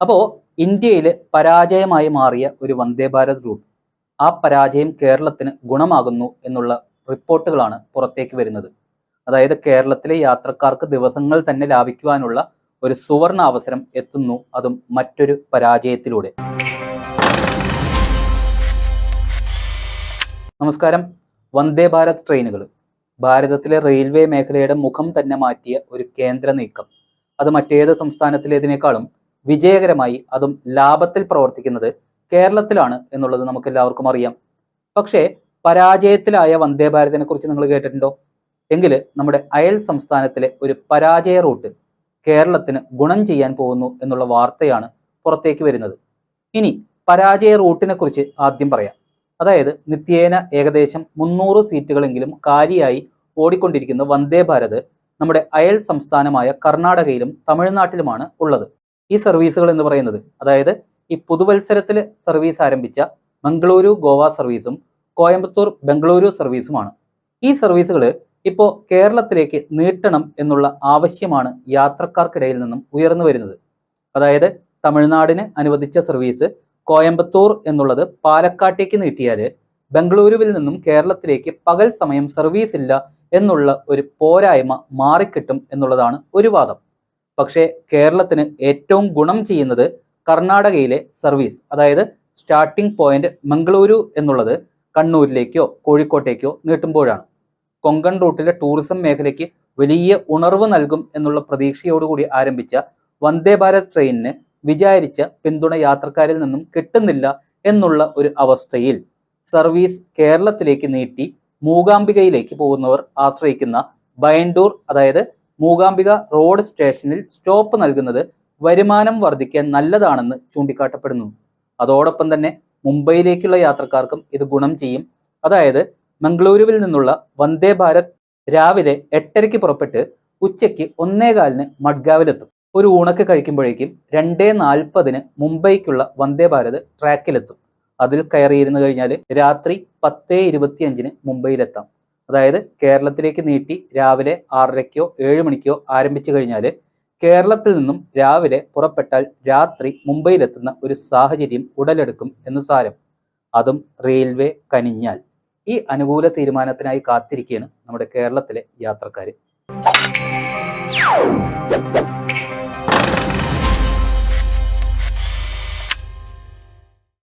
അപ്പോൾ ഇന്ത്യയിൽ പരാജയമായി മാറിയ ഒരു വന്ദേ ഭാരത് റൂട്ട് ആ പരാജയം കേരളത്തിന് ഗുണമാകുന്നു എന്നുള്ള റിപ്പോർട്ടുകളാണ് പുറത്തേക്ക് വരുന്നത്. അതായത് കേരളത്തിലെ യാത്രക്കാർക്ക് ദിവസങ്ങൾ തന്നെ ലാഭിക്കുവാനുള്ള ഒരു സുവർണ അവസരം എത്തുന്നു അതും മറ്റൊരു പരാജയത്തിലൂടെ. നമസ്കാരം. വന്ദേ ഭാരത് ട്രെയിനുകൾ ഭാരതത്തിലെ റെയിൽവേ മേഖലയുടെ മുഖം തന്നെ മാറ്റിയ ഒരു കേന്ദ്ര നീക്കം. അത് മറ്റേത് സംസ്ഥാനത്തിലേതിനേക്കാളും വിജയകരമായി അതും ലാഭത്തിൽ പ്രവർത്തിക്കുന്നത് കേരളത്തിലാണ് എന്നുള്ളത് നമുക്ക് എല്ലാവർക്കും അറിയാം. പക്ഷേ പരാജയത്തിലായ വന്ദേ ഭാരതിനെ കുറിച്ച് നിങ്ങൾ കേട്ടിട്ടുണ്ടോ? എങ്കിൽ നമ്മുടെ അയൽ സംസ്ഥാനത്തിലെ ഒരു പരാജയ റൂട്ട് കേരളത്തിന് ഗുണം ചെയ്യാൻ പോകുന്നു എന്നുള്ള വാർത്തയാണ് പുറത്തേക്ക് വരുന്നത്. ഇനി പരാജയ റൂട്ടിനെ കുറിച്ച് ആദ്യം പറയാം. അതായത് നിത്യേന ഏകദേശം മുന്നൂറ് സീറ്റുകളെങ്കിലും കാലിയായി ഓടിക്കൊണ്ടിരിക്കുന്ന വന്ദേ ഭാരത് നമ്മുടെ അയൽ സംസ്ഥാനമായ കർണാടകയിലും തമിഴ്നാട്ടിലുമാണ് ഉള്ളത്. ഈ സർവീസുകൾ എന്ന് പറയുന്നത്. അതായത് ഈ പുതുവത്സരത്തിൽ സർവീസ് ആരംഭിച്ച മംഗളൂരു ഗോവ സർവീസും കോയമ്പത്തൂർ ബംഗളൂരു സർവീസുമാണ് ഈ സർവീസുകൾ ഇപ്പോൾ കേരളത്തിലേക്ക് നീട്ടണം എന്നുള്ള ആവശ്യമാണ് യാത്രക്കാർക്കിടയിൽ നിന്നും ഉയർന്നു വരുന്നത്. അതായത് തമിഴ്നാടിന് അനുവദിച്ച സർവീസ് കോയമ്പത്തൂർ എന്നുള്ളത് പാലക്കാട്ടേക്ക് നീട്ടിയാൽ ബംഗളൂരുവിൽ നിന്നും കേരളത്തിലേക്ക് പകൽ സമയം സർവീസ് ഇല്ല എന്നുള്ള ഒരു പോരായ്മ മാറിക്കിട്ടും എന്നുള്ളതാണ് ഒരു വാദം. പക്ഷേ കേരളത്തിന് ഏറ്റവും ഗുണം ചെയ്യുന്നത് കർണാടകയിലെ സർവീസ് അതായത് സ്റ്റാർട്ടിംഗ് പോയിന്റ് മംഗളൂരു എന്നുള്ളത് കണ്ണൂരിലേക്കോ കോഴിക്കോട്ടേക്കോ നീട്ടുമ്പോഴാണ്. കൊങ്കൺ റൂട്ടിലെ ടൂറിസം മേഖലയ്ക്ക് വലിയ ഉണർവ് നൽകും എന്നുള്ള പ്രതീക്ഷയോടുകൂടി ആരംഭിച്ച വന്ദേ ഭാരത് ട്രെയിനിന് വിചാരിച്ച പിന്തുണ യാത്രക്കാരിൽ നിന്നും കിട്ടുന്നില്ല എന്നുള്ള ഒരു അവസ്ഥയിൽ സർവീസ് കേരളത്തിലേക്ക് നീട്ടി മൂകാംബികയിലേക്ക് പോകുന്നവർ ആശ്രയിക്കുന്ന ബയണ്ടൂർ അതായത് മൂകാംബിക റോഡ് സ്റ്റേഷനിൽ സ്റ്റോപ്പ് നൽകുന്നത് വരുമാനം വർദ്ധിക്കാൻ നല്ലതാണെന്ന് ചൂണ്ടിക്കാട്ടപ്പെടുന്നു. അതോടൊപ്പം തന്നെ മുംബൈയിലേക്കുള്ള യാത്രക്കാർക്കും ഇത് ഗുണം ചെയ്യും. അതായത് മംഗളൂരുവിൽ നിന്നുള്ള വന്ദേ ഭാരത് രാവിലെ എട്ടരയ്ക്ക് പുറപ്പെട്ട് ഉച്ചയ്ക്ക് ഒന്നേകാലിന് മഡ്ഗാവിലെത്തും. ഒരു ഊണക്ക് കഴിക്കുമ്പോഴേക്കും രണ്ടേ നാൽപ്പതിന് മുംബൈക്കുള്ള വന്ദേ ഭാരത് ട്രാക്കിലെത്തും. അതിൽ കയറിയിരുന്നു കഴിഞ്ഞാൽ രാത്രി പത്തേ ഇരുപത്തിയഞ്ചിന് മുംബൈയിലെത്താം. അതായത് കേരളത്തിലേക്ക് നീട്ടി രാവിലെ ആറരയ്ക്കോ ഏഴ് മണിക്കോ ആരംഭിച്ചു കഴിഞ്ഞാൽ കേരളത്തിൽ നിന്നും രാവിലെ പുറപ്പെട്ടാൽ രാത്രി മുംബൈയിലെത്തുന്ന ഒരു സാഹചര്യം ഉടലെടുക്കും എന്ന് സാരം. അതും റെയിൽവേ കനിഞ്ഞാൽ. ഈ അനുകൂല തീരുമാനത്തിനായി കാത്തിരിക്കുകയാണ് നമ്മുടെ കേരളത്തിലെ യാത്രക്കാർ